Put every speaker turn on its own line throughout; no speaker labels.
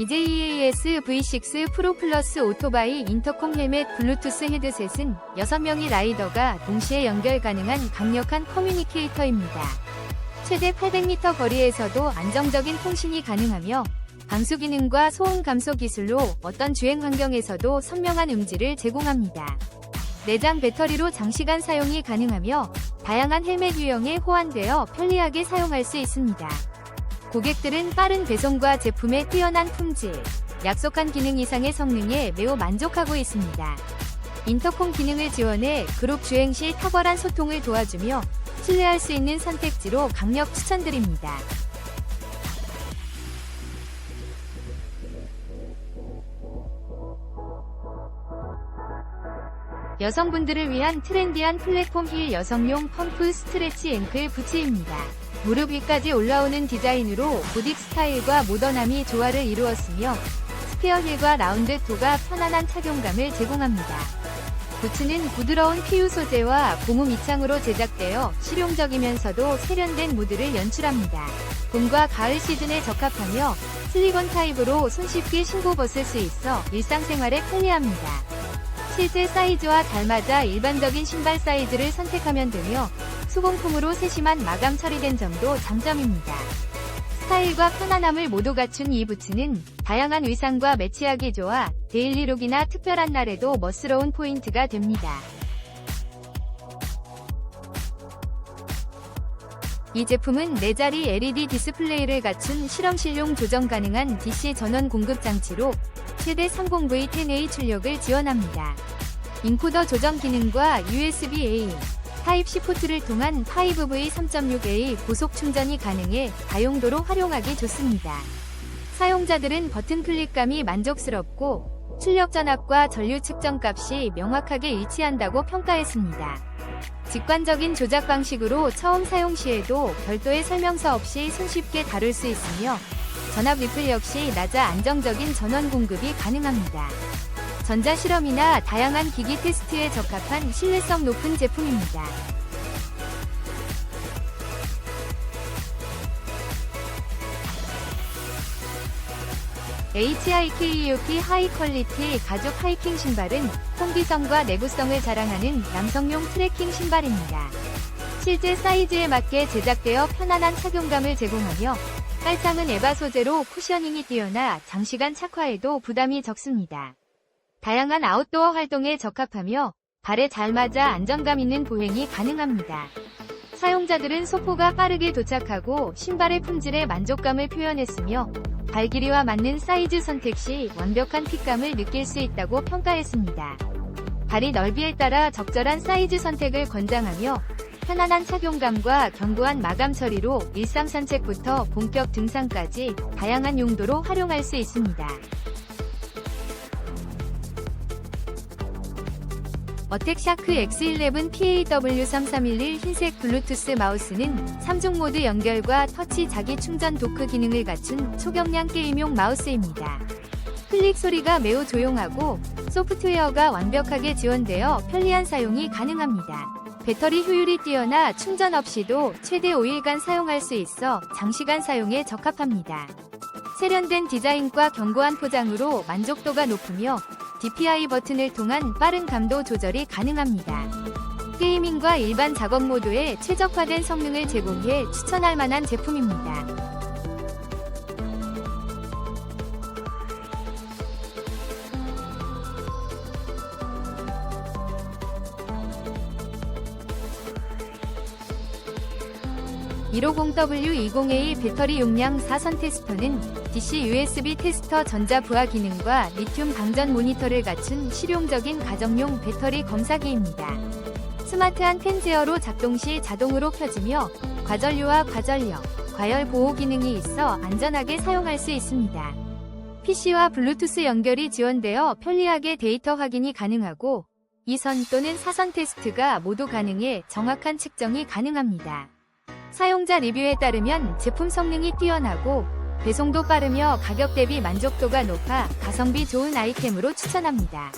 EJEAS V6 프로 플러스 오토바이 인터콤 헬멧 블루투스 헤드셋은 6명의 라이더가 동시에 연결 가능한 강력한 커뮤니케이터입니다. 최대 800m 거리에서도 안정적인 통신이 가능하며 방수 기능과 소음 감소 기술로 어떤 주행 환경에서도 선명한 음질을 제공합니다. 내장 배터리로 장시간 사용이 가능하며 다양한 헬멧 유형에 호환되어 편리하게 사용할 수 있습니다. 고객들은 빠른 배송과 제품의 뛰어난 품질, 약속한 기능 이상의 성능에 매우 만족하고 있습니다. 인터콤 기능을 지원해 그룹 주행 시 탁월한 소통을 도와주며 신뢰할 수 있는 선택지로 강력 추천드립니다. 여성분들을 위한 트렌디한 플랫폼 힐 여성용 펌프 스트레치 앵클 부츠입니다. 무릎 위까지 올라오는 디자인으로 보딕 스타일과 모던함이 조화를 이루었으며 스퀘어 힐과 라운드 토가 편안한 착용감을 제공합니다. 부츠는 부드러운 PU 소재와 고무 밑창으로 제작되어 실용적이면서도 세련된 무드를 연출합니다. 봄과 가을 시즌에 적합하며 슬리건 타입으로 손쉽게 신고 벗을 수 있어 일상생활에 편리합니다. 실제 사이즈와 닮아자 일반적인 신발 사이즈를 선택하면 되며 수공품으로 세심한 마감 처리된 점도 장점입니다. 스타일과 편안함을 모두 갖춘 이 부츠는 다양한 의상과 매치하기 좋아 데일리룩이나 특별한 날에도 멋스러운 포인트가 됩니다. 이 제품은 4자리 LED 디스플레이를 갖춘 실험실용 조정 가능한 DC 전원 공급 장치로 최대 30V10A 출력을 지원합니다. 인코더 조정 기능과 USB-A, 타입C 포트를 통한 5V 3.6A 고속 충전이 가능해 다용도로 활용하기 좋습니다. 사용자들은 버튼 클릭감이 만족스럽고 출력 전압과 전류 측정 값이 명확하게 일치한다고 평가했습니다. 직관적인 조작 방식으로 처음 사용 시에도 별도의 설명서 없이 손쉽게 다룰 수 있으며 전압 리플 역시 낮아 안정적인 전원 공급이 가능합니다. 전자 실험이나 다양한 기기 테스트에 적합한 신뢰성 높은 제품입니다. HIKEOP 하이 퀄리티 가죽 하이킹 신발은 통기성과 내구성을 자랑하는 남성용 트레킹 신발입니다. 실제 사이즈에 맞게 제작되어 편안한 착용감을 제공하며 깔창은 에바 소재로 쿠셔닝이 뛰어나 장시간 착화해도 부담이 적습니다. 다양한 아웃도어 활동에 적합하며 발에 잘 맞아 안정감 있는 보행이 가능합니다. 사용자들은 소포가 빠르게 도착하고 신발의 품질에 만족감을 표현했으며 발 길이와 맞는 사이즈 선택 시 완벽한 핏감을 느낄 수 있다고 평가했습니다. 발이 넓이에 따라 적절한 사이즈 선택을 권장하며 편안한 착용감과 견고한 마감 처리로 일상 산책부터 본격 등산까지 다양한 용도로 활용할 수 있습니다. 어택 샤크 X11 PAW3311 흰색 블루투스 마우스는 3중 모드 연결과 터치 자기 충전 도크 기능을 갖춘 초경량 게임용 마우스입니다. 클릭 소리가 매우 조용하고 소프트웨어가 완벽하게 지원되어 편리한 사용이 가능합니다. 배터리 효율이 뛰어나 충전 없이도 최대 5일간 사용할 수 있어 장시간 사용에 적합합니다. 세련된 디자인과 견고한 포장으로 만족도가 높으며 DPI 버튼을 통한 빠른 감도 조절이 가능합니다. 게이밍과 일반 작업 모드에 최적화된 성능을 제공해 추천할 만한 제품입니다. (150W20A) 배터리 용량 4선 테스터는 DC USB 테스터 전자 부하 기능과 리튬 방전 모니터를 갖춘 실용적인 가정용 배터리 검사기입니다. 스마트한 펜 제어로 작동 시 자동으로 켜지며 과전류와 과전력, 과열 보호 기능이 있어 안전하게 사용할 수 있습니다. PC와 블루투스 연결이 지원되어 편리하게 데이터 확인이 가능하고 2선 또는 4선 테스트가 모두 가능해 정확한 측정이 가능합니다. 사용자 리뷰에 따르면 제품 성능이 뛰어나고 배송도 빠르며 가격 대비 만족도가 높아 가성비 좋은 아이템으로 추천합니다.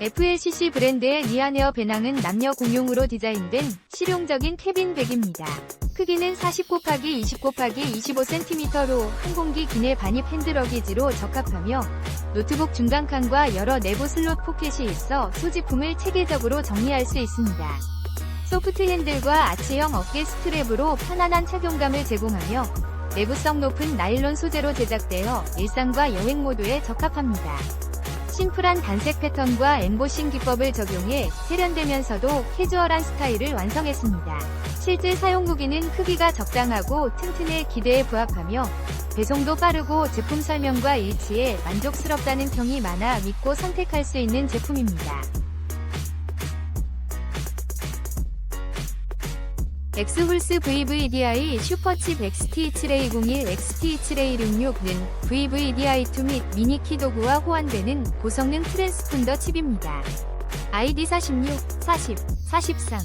FLCC 브랜드의 리아네어 배낭은 남녀 공용으로 디자인된 실용적인 캐빈백입니다. 크기는 40 곱하기 20 곱하기 25cm로 항공기 기내 반입 핸드러기지로 적합하며 노트북 중간칸과 여러 내부 슬롯 포켓이 있어 소지품을 체계적으로 정리할 수 있습니다. 소프트 핸들과 아치형 어깨 스트랩으로 편안한 착용감을 제공하며 내구성 높은 나일론 소재로 제작되어 일상과 여행 모두에 적합합니다. 심플한 단색 패턴과 엠보싱 기법을 적용해 세련되면서도 캐주얼한 스타일을 완성했습니다. 실제 사용 무기는 크기가 적당하고 튼튼해 기대에 부합하며 배송도 빠르고 제품 설명과 일치해 만족스럽다는 평이 많아 믿고 선택할 수 있는 제품입니다. 엑스홀스 VVDI 슈퍼칩 XT7A01 XT7A66는 VVDI2 및 미니키 도구와 호환되는 고성능 트랜스폰더 칩입니다. ID 46, 40, 43,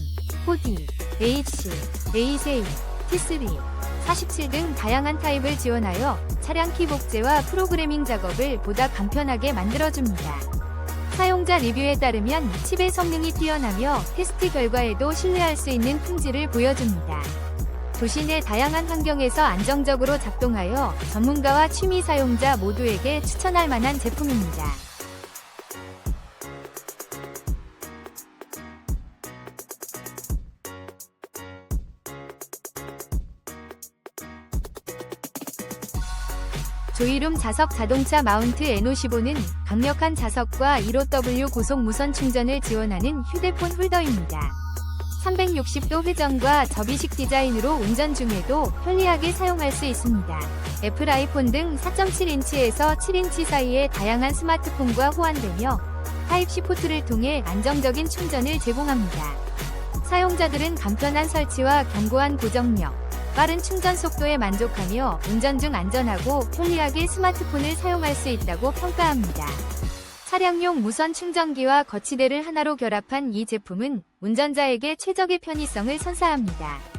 4D, H, A3, T3, 47 등 다양한 타입을 지원하여 차량 키 복제와 프로그래밍 작업을 보다 간편하게 만들어줍니다. 사용자 리뷰에 따르면 칩의 성능이 뛰어나며 테스트 결과에도 신뢰할 수 있는 품질을 보여줍니다. 도시 내 다양한 환경에서 안정적으로 작동하여 전문가와 취미 사용자 모두에게 추천할 만한 제품입니다. 조이룸 자석 자동차 마운트 N55는 강력한 자석과 15W 고속 무선 충전을 지원하는 휴대폰 홀더입니다. 360도 회전과 접이식 디자인으로 운전 중에도 편리하게 사용할 수 있습니다. 애플 아이폰 등 4.7인치에서 7인치 사이의 다양한 스마트폰과 호환되며 타입C 포트를 통해 안정적인 충전을 제공합니다. 사용자들은 간편한 설치와 견고한 고정력, 빠른 충전 속도에 만족하며 운전 중 안전하고 편리하게 스마트폰을 사용할 수 있다고 평가합니다. 차량용 무선 충전기와 거치대를 하나로 결합한 이 제품은 운전자에게 최적의 편의성을 선사합니다.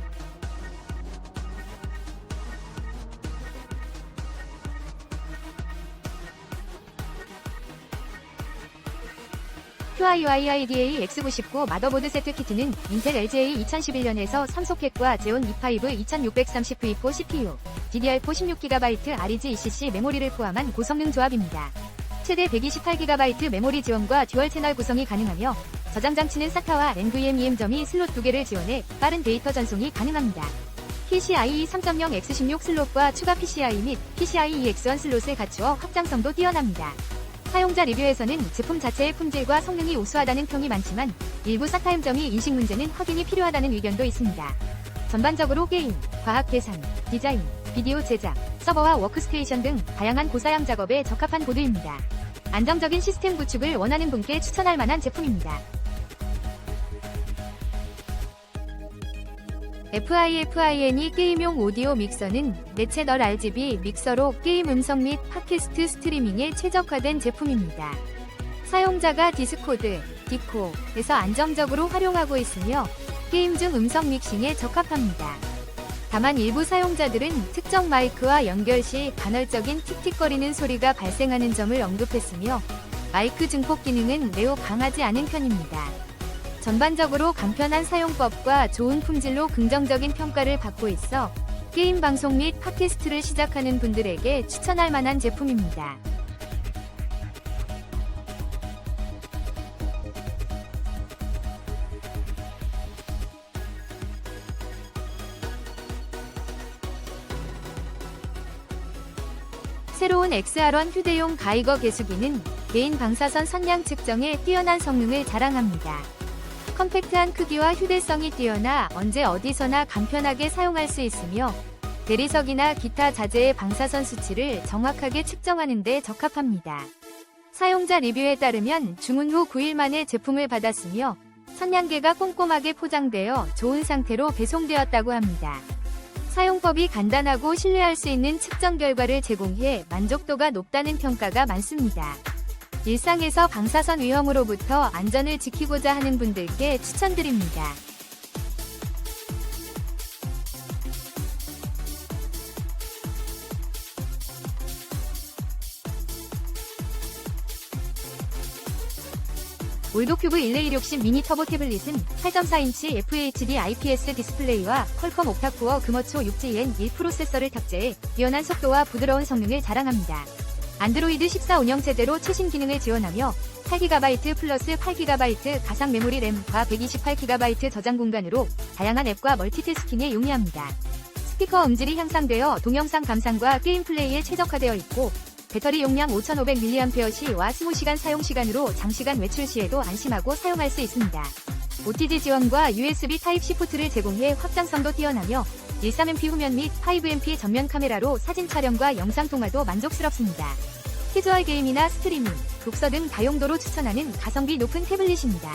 QIYIDA X99 마더보드 세트 키트는 인텔 LGA 2011년에서 삼속핵과 제온 E5 2630V4 CPU, DDR4 16GB REG ECC 메모리를 포함한 고성능 조합입니다. 최대 128GB 메모리 지원과 듀얼 채널 구성이 가능하며 저장 장치는 SATA와 NVMe 점이 슬롯 2개를 지원해 빠른 데이터 전송이 가능합니다. PCIe 3.0 X16 슬롯과 추가 PCI 및 PCIe X1 슬롯을 갖추어 확장성도 뛰어납니다. 사용자 리뷰에서는 제품 자체의 품질과 성능이 우수하다는 평이 많지만 일부 사타임 점이 인식 문제는 확인이 필요하다는 의견도 있습니다. 전반적으로 게임, 과학 계산, 디자인, 비디오 제작, 서버와 워크스테이션 등 다양한 고사양 작업에 적합한 보드입니다. 안정적인 시스템 구축을 원하는 분께 추천할 만한 제품입니다. FIFIN이 게임용 오디오 믹서는 내 채널 RGB 믹서로 게임 음성 및 팟캐스트 스트리밍에 최적화된 제품입니다. 사용자가 디스코드, 디코에서 안정적으로 활용하고 있으며 게임 중 음성 믹싱에 적합합니다. 다만 일부 사용자들은 특정 마이크와 연결 시 간헐적인 틱틱거리는 소리가 발생하는 점을 언급했으며 마이크 증폭 기능은 매우 강하지 않은 편입니다. 전반적으로 간편한 사용법과 좋은 품질로 긍정적인 평가를 받고 있어 게임 방송 및 팟캐스트를 시작하는 분들에게 추천할 만한 제품입니다. 새로운 XR1 휴대용 가이거 개수기는 개인 방사선 선량 측정에 뛰어난 성능을 자랑합니다. 컴팩트한 크기와 휴대성이 뛰어나 언제 어디서나 간편하게 사용할 수 있으며 대리석이나 기타 자재의 방사선 수치를 정확하게 측정하는 데 적합합니다. 사용자 리뷰에 따르면 주문 후 9일 만에 제품을 받았으며 선량계가 꼼꼼하게 포장되어 좋은 상태로 배송되었다고 합니다. 사용법이 간단하고 신뢰할 수 있는 측정 결과를 제공해 만족도가 높다는 평가가 많습니다. 일상에서 방사선 위험으로부터 안전을 지키고자 하는 분들께 추천드립니다. 올도큐브 1160 미니 터보 태블릿은 8.4인치 FHD IPS 디스플레이와 퀄컴 옥타코어 금어초 6Gen 1 프로세서를 탑재해 뛰어난 속도와 부드러운 성능을 자랑합니다. 안드로이드 14 운영체제로 최신 기능을 지원하며 8GB 플러스 8GB 가상 메모리 램과 128GB 저장 공간으로 다양한 앱과 멀티태스킹에 용이합니다. 스피커 음질이 향상되어 동영상 감상과 게임 플레이에 최적화되어 있고 배터리 용량 5500mAh 시와 20시간 사용 시간으로 장시간 외출 시에도 안심하고 사용할 수 있습니다. OTG 지원과 USB Type-C 포트를 제공해 확장성도 뛰어나며 13MP 후면 및 5MP 전면 카메라로 사진 촬영과 영상 통화도 만족스럽습니다. 캐주얼 게임이나 스트리밍, 독서 등 다용도로 추천하는 가성비 높은 태블릿입니다.